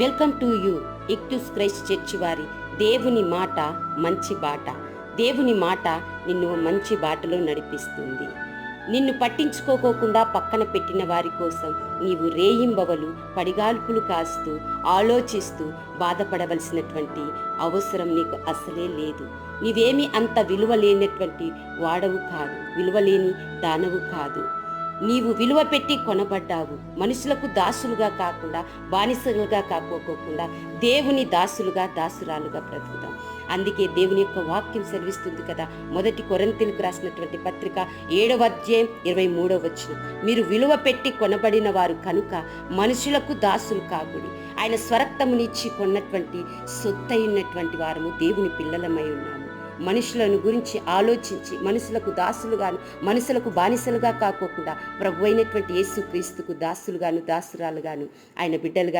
Welcome to you Ichthus Christ church వారి దేవుని మాట మంచి బాట. దేవుని మాట నిన్ను మంచి బాటలో నడిపిస్తుంది. నిన్ను పట్టించుకోకోకుండా పక్కన పెట్టిన వారి కోసం నీవు రేయింబవలు పడిగాల్పులు కాస్తూ ఆలోచిస్తూ బాధపడవలసినటువంటి అవసరం నీకు అసలే లేదు. నీవేమి అంత విలువ లేనటువంటి వాడవు కాదు విలువలేని దానవు కాదు. నీవు విలువ పెట్టి కొనబడ్డావు. మనుషులకు దాసులుగా కాకుండా బానిసలుగా కాకోకుండా దేవుని దాసులుగా దాసురాలుగా బ్రతుకుతాం. అందుకే దేవుని యొక్క వాక్యం సెలవిస్తుంది కదా. మొదటి కొరంతిలకు రాసినటువంటి పత్రిక ఏడవ అధ్యాయం ఇరవై మూడవ వచ్చిన మీరు విలువ పెట్టి కొనబడిన వారు కనుక మనుషులకు దాసులు కాకుడి. ఆయన స్వరక్తమునిచ్చి కొన్నటువంటి సొత్తైనటువంటి వారము దేవుని పిల్లలమై ఉన్నాము. మనుషులను గురించి ఆలోచించి మనుషులకు దాసులుగాను మనుషులకు బానిసలుగా కాకోకుండా ప్రభు అయినటువంటి యేసు క్రీస్తుకు దాసులుగాను దాసురాలుగాను ఆయన బిడ్డలుగాను